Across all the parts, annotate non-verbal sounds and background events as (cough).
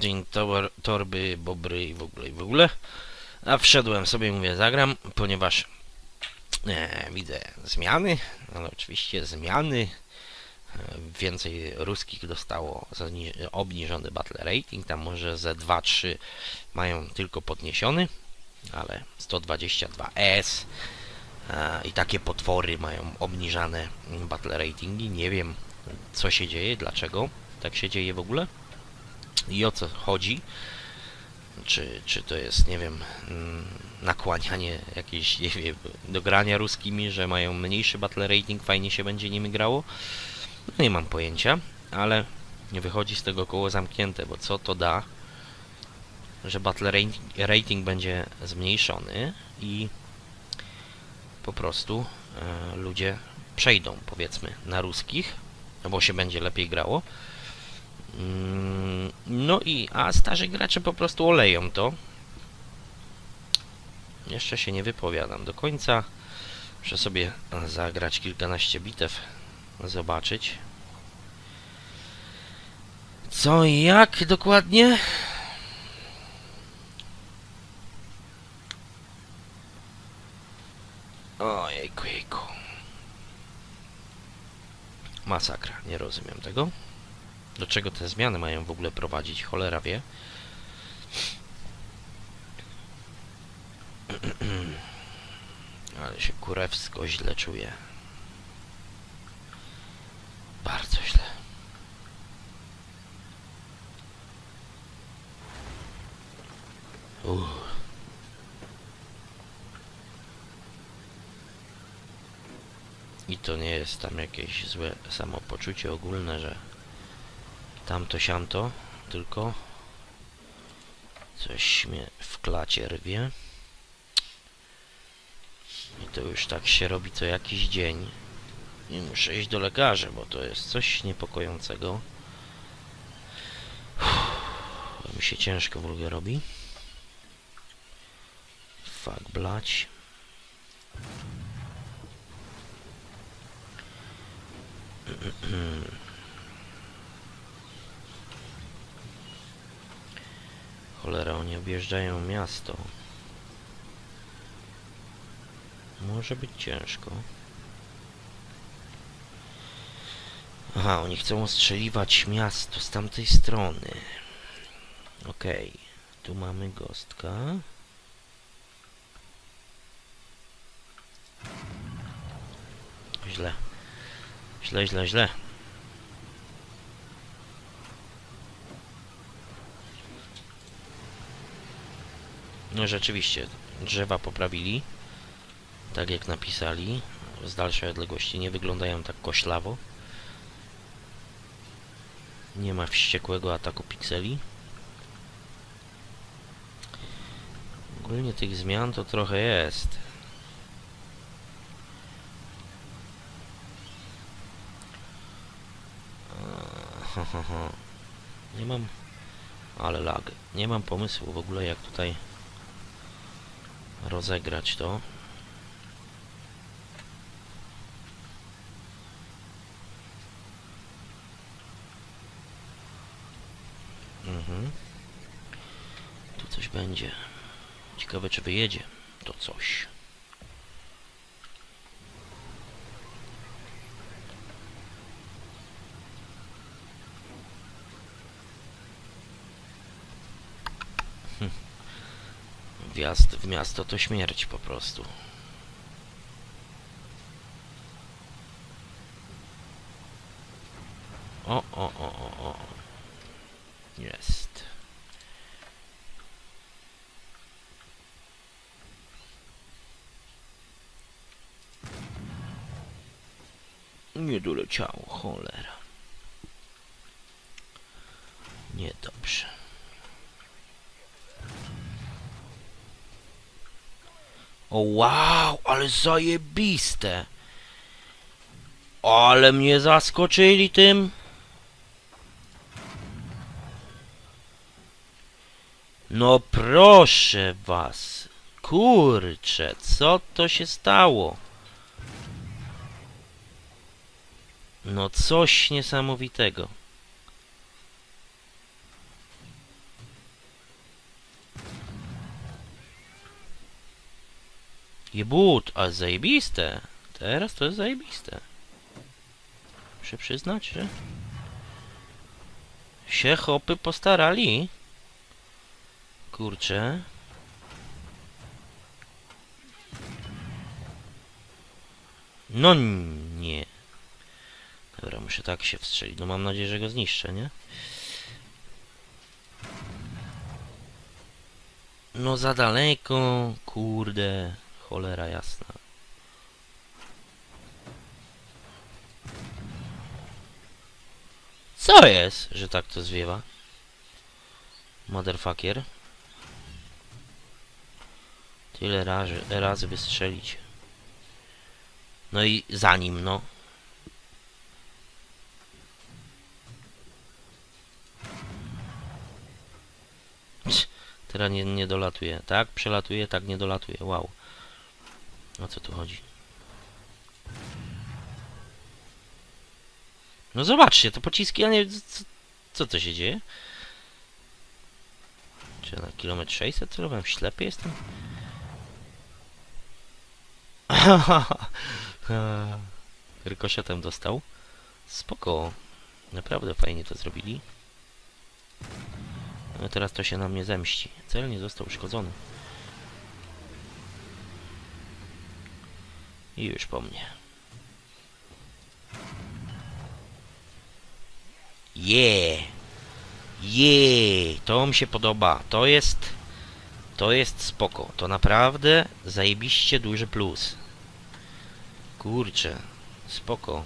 dzień tor torby, bobry i w ogóle i w ogóle. A wszedłem sobie, mówię, zagram, ponieważ e, widzę zmiany, ale oczywiście zmiany. E, Więcej ruskich dostało obniżony battle rating, tam może ze 2-3 mają tylko podniesiony, ale 122S e, i takie potwory mają obniżane battle ratingi. Nie wiem co się dzieje, dlaczego tak się dzieje w ogóle i o co chodzi. Czy, czy to jest, nie wiem, mm, nakłanianie jakieś, nie wiem, do grania ruskimi, że mają mniejszy battle rating, fajnie się będzie nimi grało? No nie mam pojęcia, ale wychodzi z tego koło zamknięte, bo co to da, że battle rating, rating będzie zmniejszony i po prostu e, ludzie przejdą, powiedzmy, na ruskich, bo się będzie lepiej grało. Mm, No i, a starzy gracze po prostu oleją to. Jeszcze się nie wypowiadam do końca. Muszę sobie zagrać kilkanaście bitew, zobaczyć. Co i jak dokładnie? Ojejku, jejku. Masakra, nie rozumiem tego. Do czego te zmiany mają w ogóle prowadzić? Cholera wie. (clears throat) Ale się kurewsko źle czuję. Bardzo źle. Uff. I to nie jest tam jakieś złe samopoczucie ogólne, że tamto siamto, tylko coś mnie w klacie rwie. I to już tak się robi co jakiś dzień. I muszę iść do lekarza, bo to jest coś niepokojącego. Uff, mi się ciężko w ogóle robi. Fuck, blać. (clears throat) Cholera, oni objeżdżają miasto. Może być ciężko. Aha, oni chcą ostrzeliwać miasto z tamtej strony. Okej, tu mamy gostka. Źle. Źle, źle, źle. No rzeczywiście, drzewa poprawili. Tak jak napisali. Z dalszej odległości nie wyglądają tak koślawo. Nie ma wściekłego ataku pikseli. Ogólnie tych zmian to trochę jest. (laughs) Nie mam... Ale lag. Nie mam pomysłu w ogóle jak tutaj rozegrać to. Mhm. Tu coś będzie. Ciekawe czy wyjedzie to coś. Wjazd w miasto to śmierć po prostu. O, o, o, o, o. Jest. Nie doleciało, cholera. Niedobrze. O wow, ale zajebiste. Ale mnie zaskoczyli tym. No proszę was. Kurcze, co to się stało? No coś niesamowitego. Jebut, ale zajebiste. Teraz to jest zajebiste. Muszę przyznać, że się chopy postarali. Kurczę. No nie. Dobra, muszę tak się wstrzelić. No mam nadzieję, że go zniszczę, nie? No za daleko, kurde, cholera jasna. Co jest, że tak to zwiewa? Motherfucker. Tyle razy, razy wystrzelić. No i za nim, no. Teraz nie, nie dolatuje. Tak, przelatuje, tak nie dolatuje. Wow. O co tu chodzi? No zobaczcie, to pociski, a nie... Co, co to się dzieje? Czy na kilometr 600 celowałem? Ślepy jestem? (laughs) Rykoszetem dostał. Spoko. Naprawdę fajnie to zrobili. No teraz to się na mnie zemści. Cel nie został uszkodzony. I już po mnie. Je! Je! To mi się podoba. To jest... To jest spoko. To naprawdę zajebiście duży plus. Kurczę. Spoko.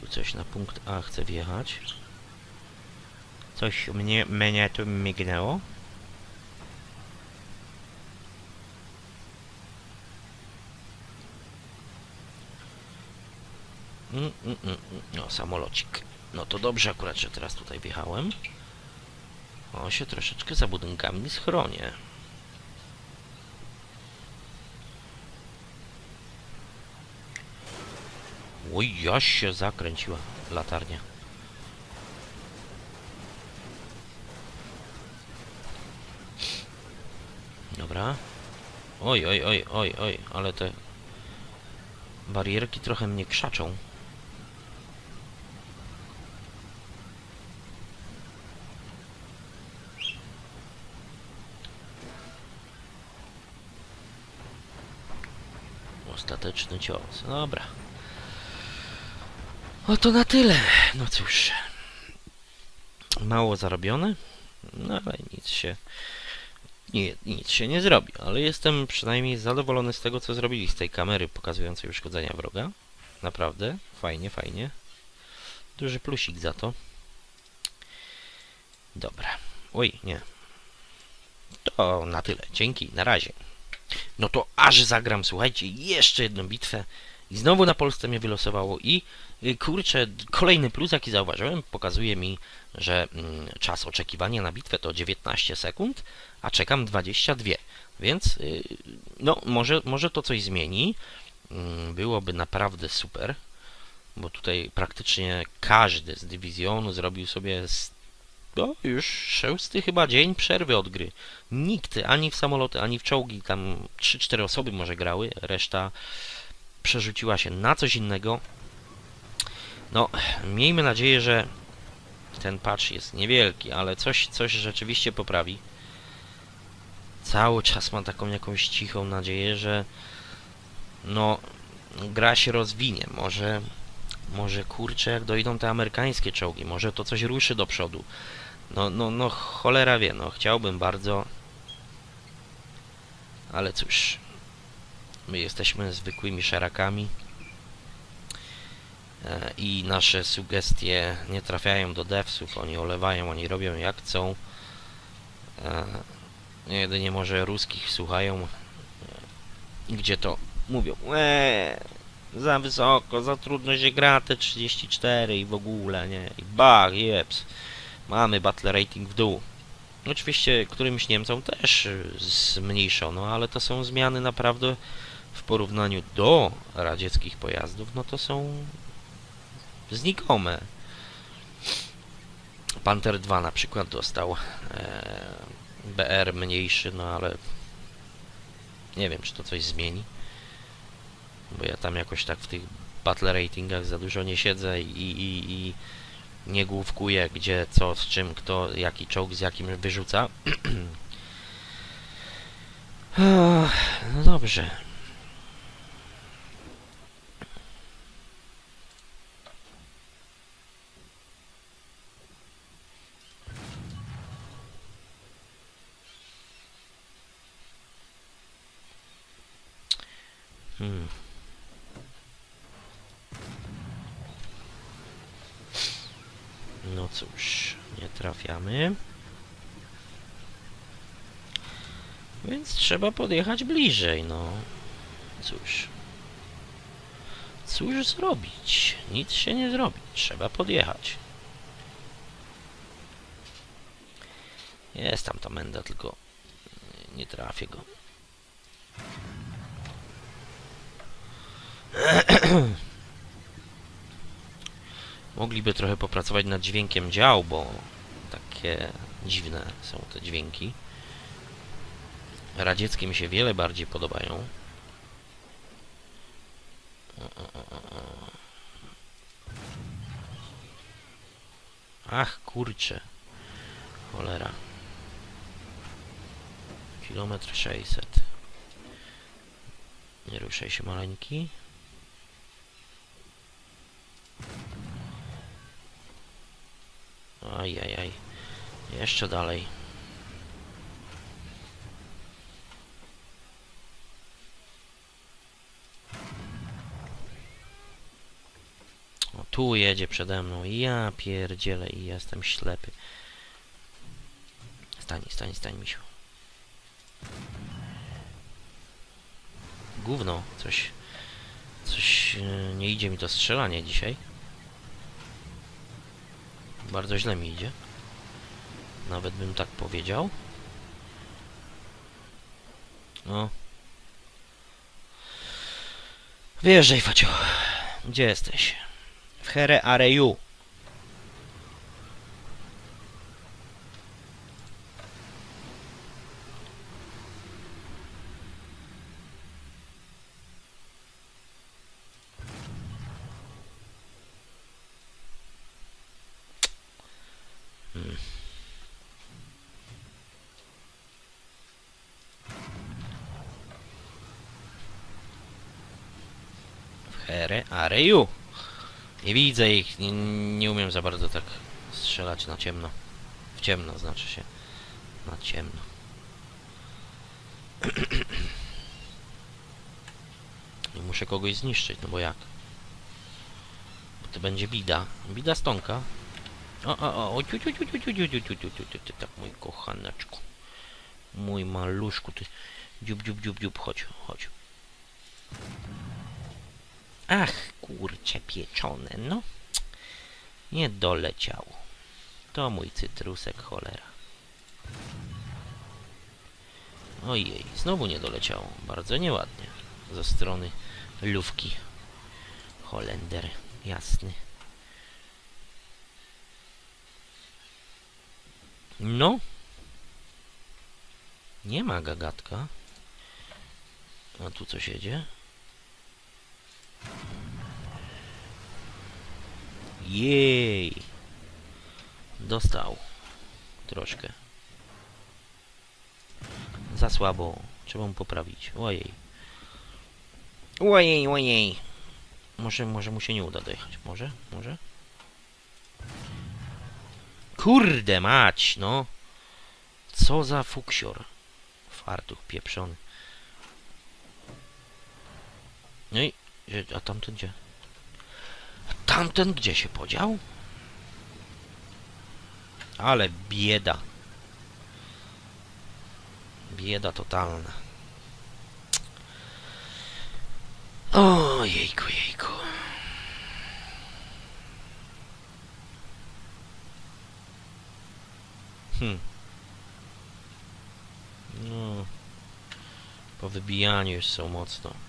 Tu coś na punkt A chcę wjechać. Coś mnie, mnie tu mignęło. Mm, mm, mm, mm. No, samolocik. No to dobrze akurat, że teraz tutaj wjechałem. O, się troszeczkę za budynkami schronię. Oj, jaś się zakręciła latarnia. Dobra. Oj, oj, oj, oj, oj, ale te barierki trochę mnie krzaczą. Ostateczny cios. Dobra. O to na tyle. No cóż. Mało zarobione, no ale nic się nie, nic się nie zrobi, ale jestem przynajmniej zadowolony z tego, co zrobili z tej kamery pokazującej uszkodzenia wroga. Naprawdę, fajnie, fajnie. Duży plusik za to. Dobra. Oj, nie. To na tyle. Dzięki, na razie. No to aż zagram, słuchajcie, jeszcze jedną bitwę i znowu na Polsce mnie wylosowało i y, kurczę, kolejny plus jaki zauważyłem, pokazuje mi, że mm, czas oczekiwania na bitwę to 19 sekund, a czekam 22, więc y, no może, może to coś zmieni, Mm, byłoby naprawdę super, bo tutaj praktycznie każdy z dywizjonu zrobił sobie no, już szósty chyba dzień przerwy od gry. Nikt ani w samoloty, ani w czołgi, tam 3-4 osoby może grały, reszta przerzuciła się na coś innego. No, miejmy nadzieję, że ten patch jest niewielki, ale coś, coś rzeczywiście poprawi. Cały czas mam taką jakąś cichą nadzieję, że no, gra się rozwinie. Może, może kurczę, jak dojdą te amerykańskie czołgi, może to coś ruszy do przodu. No, no, no, cholera wie, no, chciałbym bardzo, ale cóż, my jesteśmy zwykłymi szarakami e, i nasze sugestie nie trafiają do devsów, oni olewają, oni robią jak chcą. E, Jedynie może ruskich słuchają, e, gdzie to mówią, eee, za wysoko, za trudno się gra te 34 i w ogóle, nie, i bach, jeps, mamy battle rating w dół. Oczywiście którymś Niemcom też zmniejszono, ale to są zmiany naprawdę porównaniu do radzieckich pojazdów, no to są Znikome. Panther 2 na przykład dostał e, BR mniejszy, no ale nie wiem, czy to coś zmieni. Bo ja tam jakoś tak w tych battle ratingach za dużo nie siedzę i, i, i nie główkuję, gdzie, co, z czym, kto, jaki czołg z jakim wyrzuca. (clears throat) No dobrze. Hmm. No cóż, nie trafiamy. Więc trzeba podjechać bliżej, no. Cóż. Cóż zrobić? Nic się nie zrobi. Trzeba podjechać. Jest tam ta menda, tylko nie trafię go. (clears throat) Mogliby trochę popracować nad dźwiękiem dział, bo takie dziwne są te dźwięki. Radzieckie mi się wiele bardziej podobają. Ach, kurczę. Cholera. Kilometr 600. Nie ruszaj się maleńki. Ajajaj. Jeszcze dalej. O, tu jedzie przede mną. Ja pierdzielę i jestem ślepy. Stań, stań, stań, misiu. Gówno, coś... Coś... e, Nie idzie mi to strzelanie dzisiaj. Bardzo źle mi idzie. Nawet bym tak powiedział. No. Wjeżdżaj, Facio. Gdzie jesteś? w Here Areju. Here are you? Hmm. Nie widzę ich, nie, nie umiem za bardzo tak strzelać na ciemno. W ciemno znaczy się. Na ciemno. I muszę kogoś zniszczyć, no bo jak? Bo to będzie bida. Bida stonka. O, o, o, o, ciu, ciu, ciu, ciu, ciu, ciu, ciu, ciu, ciu, ciu, ciu, ciu, tak, mój kochaneczku. Mój maluszku, ty. Dziub, dziub, dziub, dziub, chodź, chodź. Ach, kurcze pieczone, no. Nie doleciał. To mój cytrusek, cholera. Ojej, znowu nie doleciało. Bardzo nieładnie. Ze strony lufki. Holender, jasny. No. Nie ma gagatka. A tu coś jedzie? Jej! Dostał. Troszkę. Za słabo. Trzeba mu poprawić. Ojej. Ojej, ojej. Może, może mu się nie uda dojechać. Może? Może? Kurde mać, no. Co za fuksior. Fartuch pieprzony. No i... A tamten gdzie? Tamten gdzie się podział? Ale bieda. Bieda totalna. O jejku, jejku. Hm. No. Po wybijaniu już są mocno.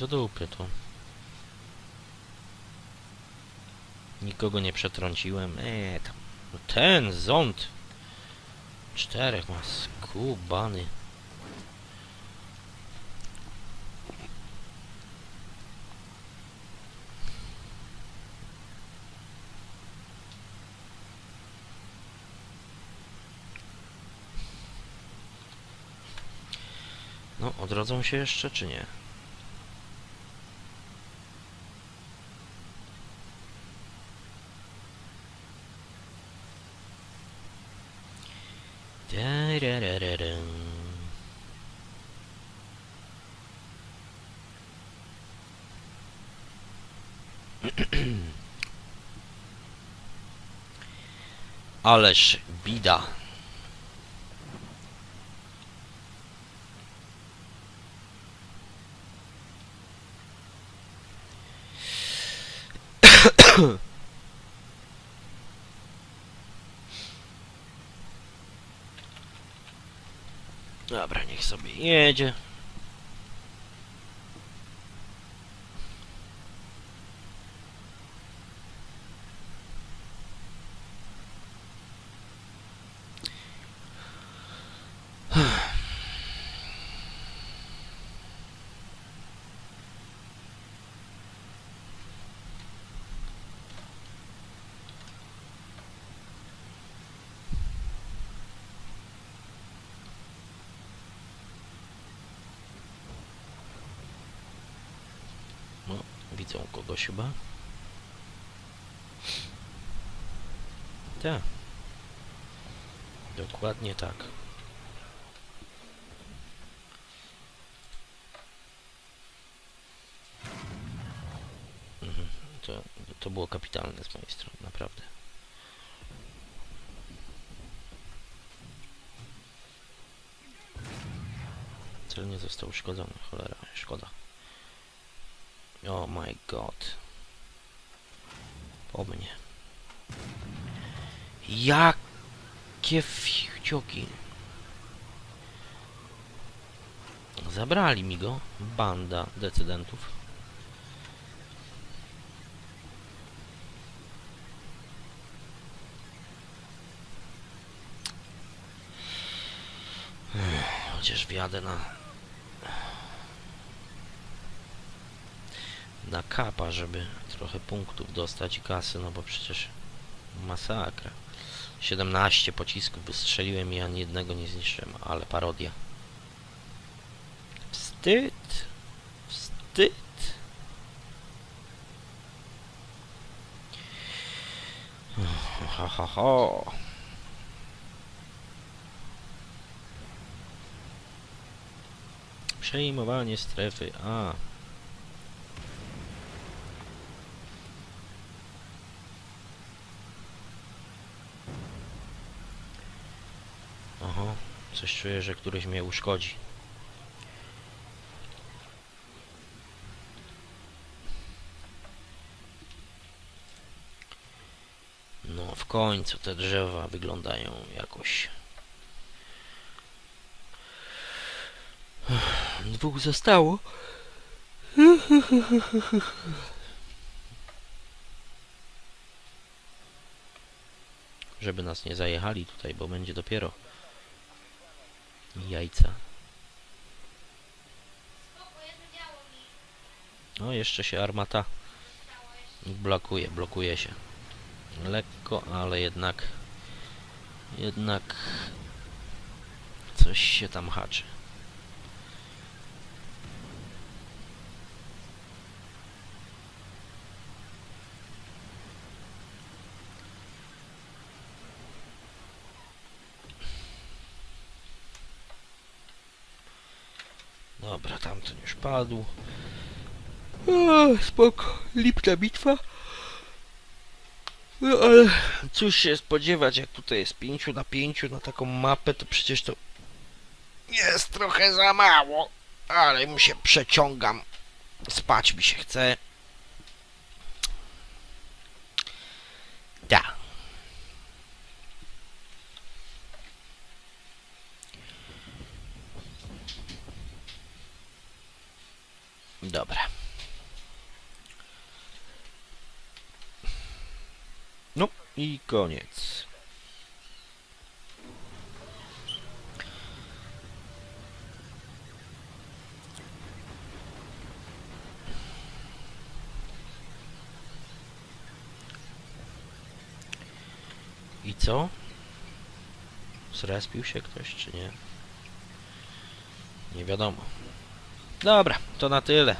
Do dupy to. Nikogo nie przetrąciłem. Eee, tam. Ten ząd. Czterech ma skubany. No, odrodzą się jeszcze, czy nie? Ależ bida. (coughs) Dobra, niech sobie jedzie. No, widzą kogoś chyba. Tak. Dokładnie tak. Mhm. To, to było kapitalne z mojej strony, naprawdę. Cel nie został uszkodzony, cholera. Oh my god. Po mnie. Jakie fiucioki. Zabrali mi go. Banda decydentów. Chociaż wjadę na na kapa, żeby trochę punktów dostać i kasy, no bo przecież masakra. 17 pocisków wystrzeliłem i ani jednego nie zniszczyłem, ale parodia. Wstyd! Wstyd! Ha ha ha! Przejmowanie strefy A. coś czuję, że któryś mnie uszkodzi. No, w końcu te drzewa wyglądają jakoś. Dwóch zostało. Żeby nas nie zajechali tutaj, bo będzie dopiero jajca. No, jeszcze się armata blokuje, blokuje się. Lekko, ale jednak jednak coś się tam haczy. Dobra, tamten już padł. O, spoko, lipna bitwa. No ale cóż się spodziewać, jak tutaj jest 5 na 5 na taką mapę, to przecież to jest trochę za mało. Ale mu się przeciągam. Spać mi się chce. Da. Dobra. No i koniec. I co? Zrespił się ktoś, czy nie? Nie wiadomo. Dobra, to na tyle.